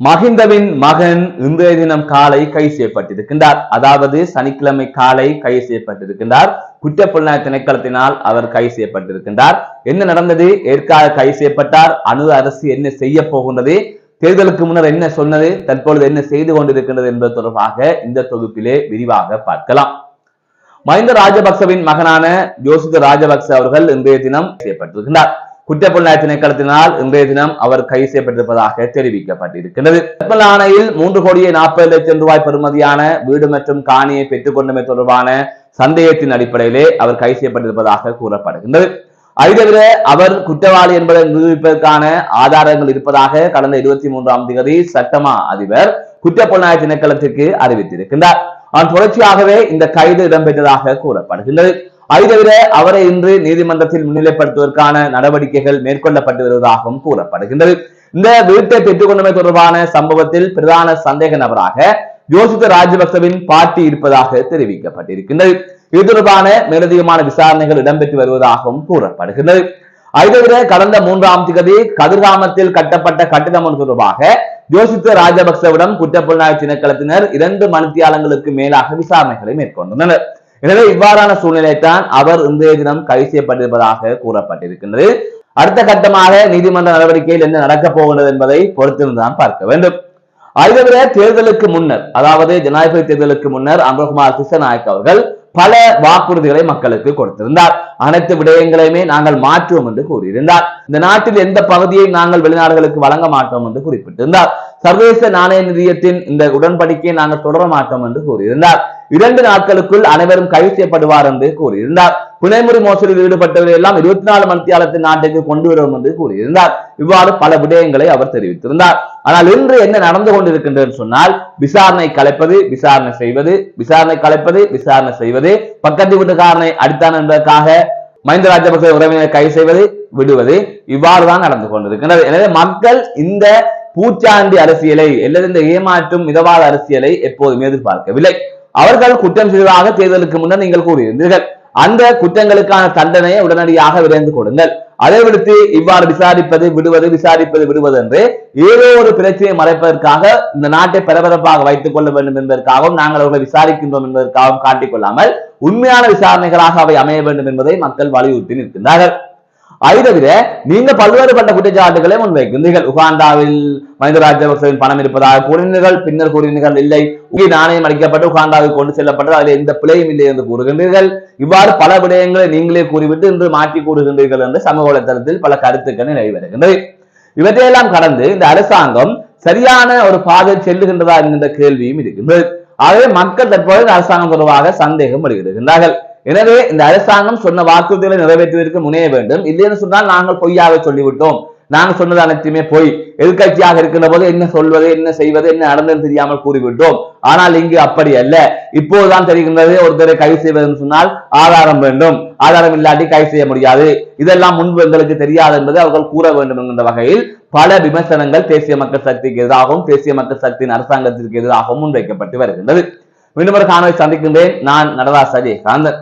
மஹிந்தவின் மகன் இன்றைய தினம் காலை கைது செய்யப்பட்டிருக்கின்றார் அதாவது சனிக்கிழமை காலை கைது செய்யப்பட்டிருக்கின்றார் குற்றப்புலனாய்வு திணைக்களத்தினால் அவர் கைது செய்யப்பட்டிருக்கின்றார் என்ன நடந்தது? ஏற்காக கைது செய்யப்பட்டார் அணு அரசு என்ன செய்ய போகின்றது? தேர்தலுக்கு முன்னர் என்ன சொன்னது? தற்பொழுது என்ன செய்து கொண்டிருக்கின்றது என்பது தொடர்பாக இந்த தொகுப்பிலே விரிவாக பார்க்கலாம். மஹிந்த ராஜபக்சவின் மகனான ஜோசித ராஜபக்ச அவர்கள் இன்றைய தினம் செய்யப்பட்டிருக்கின்றார் குற்றப்புலனாய்வு திணைக்களத்தினால் இன்றைய தினம் அவர் கைது செய்யப்பட்டிருப்பதாக தெரிவிக்கப்பட்டிருக்கிறது கப்பல் ஆணையில் மூன்று கோடியே நாற்பது லட்சம் ரூபாய் பெறுமதியான வீடு மற்றும் காணியை பெற்றுக் கொண்டமை தொடர்பான சந்தேகத்தின் அடிப்படையிலே அவர் கைது செய்யப்பட்டிருப்பதாக கூறப்படுகின்றது. ஐதவிர அவர் குற்றவாளி என்பதை நிரூபிப்பதற்கான ஆதாரங்கள் இருப்பதாக கடந்த இருபத்தி மூன்றாம் தேதி சட்டமா அதிபர் குற்றப்புலனாய்வு திணைக்களத்திற்கு அறிவித்திருக்கின்றார். அவன் தொடர்ச்சியாகவே இந்த கைது இடம்பெற்றதாக கூறப்படுகின்றது. ஐதவிர அவரை இன்று நீதிமன்றத்தில் முன்னிலைப்படுத்துவதற்கான நடவடிக்கைகள் மேற்கொள்ளப்பட்டு வருவதாகவும் கூறப்படுகின்றது. இந்த வீட்டை பெற்றுக்கொண்டமை தொடர்பான சம்பவத்தில் பிரதான சந்தேக நபராக யோசித்த ராஜபக்சவின் பாட்டி இருப்பதாக தெரிவிக்கப்பட்டிருக்கின்றது. இது தொடர்பான மேலதிகமான விசாரணைகள் இடம்பெற்று வருவதாகவும் கூறப்படுகின்றது. அதுதவிர கடந்த மூன்றாம் திகதி கதிர்காமத்தில் கட்டப்பட்ட கட்டிடம் ஒன்று தொடர்பாக யோசித்த ராஜபக்சவிடம் குற்றப்புலனாய்வு திணைக்களத்தினர் இரண்டு மணித்தியாலங்களுக்கு மேலாக விசாரணைகளை மேற்கொண்டுள்ளனர். எனவே இவ்வாறான சூழ்நிலை தான் அவர் இன்றைய தினம் கைது செய்யப்பட்டிருப்பதாக கூறப்பட்டிருக்கின்றது. அடுத்த கட்டமாக நீதிமன்ற நடவடிக்கையில் என்ன நடக்கப் போகின்றது என்பதை பொறுத்திருந்தான் பார்க்க வேண்டும். ஐதவிர தேர்தலுக்கு முன்னர் அதாவது ஜனாதிபதி தேர்தலுக்கு முன்னர் அமரகுமார் கிருஷ்ணநாயக் அவர்கள் பல வாக்குறுதிகளை மக்களுக்கு கொடுத்திருந்தார். அனைத்து விடயங்களையுமே நாங்கள் மாற்றுவோம் என்று கூறியிருந்தார். இந்த நாட்டில் எந்த பகுதியை நாங்கள் வெளிநாடுகளுக்கு வழங்க மாட்டோம் என்று குறிப்பிட்டிருந்தார். சர்வதேச நாணய நிதியத்தின் இந்த உடன்படிக்கையை நாங்கள் தொடர மாட்டோம் என்று கூறியிருந்தார். இரண்டு நாட்களுக்குள் அனைவரும் கைது செய்யப்படுவார் என்று கூறியிருந்தார். புனைமுறை மோசடியில் ஈடுபட்டவர்கள் எல்லாம் இருபத்தி நாலு மணித்தியாலத்தின் நாட்டுக்கு கொண்டு வருவோம் என்று கூறியிருந்தார். இவ்வாறு பல விடயங்களை அவர் தெரிவித்திருந்தார். ஆனால் இன்று என்ன நடந்து கொண்டிருக்கின்றது சொன்னால் விசாரணை கலைப்பது விசாரணை செய்வது விசாரணை கலைப்பது விசாரணை செய்வது பக்கத்து வீட்டுக்காரனை அடித்தான் என்பதற்காக மஹிந்த ராஜபக்ச உறவினரை கைது செய்வது விடுவது இவ்வாறுதான் நடந்து கொண்டிருக்கின்றது. எனவே மக்கள் இந்த பூச்சாண்டி அரசியலை அல்லது இந்த ஏமாற்றும் மிதவாத அரசியலை எப்போதுமே எதிர்பார்க்கவில்லை. அவர்கள் குற்றம் செய்ததாக தேர்தலுக்கு முன்னர் நீங்கள் கூறியிருந்தீர்கள். அந்த குற்றங்களுக்கான தண்டனையை உடனடியாக விரைந்து கொடுங்கள். அதை விடுத்து இவ்வாறு விசாரிப்பது விடுவது விசாரிப்பது விடுவது என்று ஏதோ ஒரு பிரச்சனையை மறைப்பதற்காக இந்த நாட்டை பரபரப்பாக வைத்துக் கொள்ள வேண்டும் என்பதற்காகவும் நாங்கள் அவர்களை விசாரிக்கின்றோம் என்பதற்காகவும் காட்டிக்கொள்ளாமல் உண்மையான விசாரணைகளாக அவை அமைய வேண்டும் என்பதை மக்கள் வலியுறுத்தி நிற்கின்றார்கள். அதை தவிர நீங்க பல்வேறுபட்ட குற்றச்சாட்டுகளை முன்வைக்கின்றீர்கள் உகாண்டாவில் மனித ராஜபக்சவின் பணம் இருப்பதாக கூறினீர்கள் பின்னர் கூறினீர்கள் இல்லை. உங்கள் நாணயம் அளிக்கப்பட்டு உகாண்டாவில் கொண்டு செல்லப்பட்டது அதில் எந்த பிழையும் இல்லை என்று கூறுகின்றீர்கள். இவ்வாறு பல விடயங்களை நீங்களே கூறிவிட்டு இன்று மாற்றி கூறுகின்றீர்கள் என்று சமூக வலைதளத்தில் பல கருத்துக்கள் நிலவி வருகின்றது இவற்றையெல்லாம் கடந்து இந்த அரசாங்கம் சரியான ஒரு பாதை செல்லுகின்றதா என்கின்ற கேள்வியும் இருக்கின்றது. ஆகவே மக்கள் தற்போது அரசாங்கம் தொடர்பாக சந்தேகம் வெளியிடுகின்றார்கள். எனவே இந்த அரசாங்கம் சொன்ன வாக்குறுதிகளை நிறைவேற்றுவதற்கு முனைய வேண்டும். இல்லைன்னு சொன்னால் நாங்கள் பொய்யாக சொல்லிவிட்டோம். நாங்கள் சொன்னது அனைத்துமே போய். எதிர்கட்சியாக இருக்கின்ற போது என்ன சொல்வது என்ன செய்வது என்ன நடந்தது தெரியாமல் கூறிவிட்டோம். ஆனால் இங்கு அப்படி அல்ல. இப்போதுதான் தெரிகின்றது ஒருத்தரை கைது செய்வது சொன்னால் ஆதாரம் வேண்டும். ஆதாரம் இல்லாட்டி கைது செய்ய முடியாது. இதெல்லாம் முன்பு எங்களுக்கு தெரியாது என்பதை அவர்கள் கூற வேண்டும் என்கின்ற வகையில் பல விமர்சனங்கள் தேசிய மக்கள் சக்திக்கு எதிராகவும் தேசிய மக்கள் சக்தியின் அரசாங்கத்திற்கு எதிராகவும் முன்வைக்கப்பட்டு வருகின்றது. மீண்டும் ஒரு காணொலி சந்திக்கின்றேன். நான் நடராஜ் அஜயகாந்தன்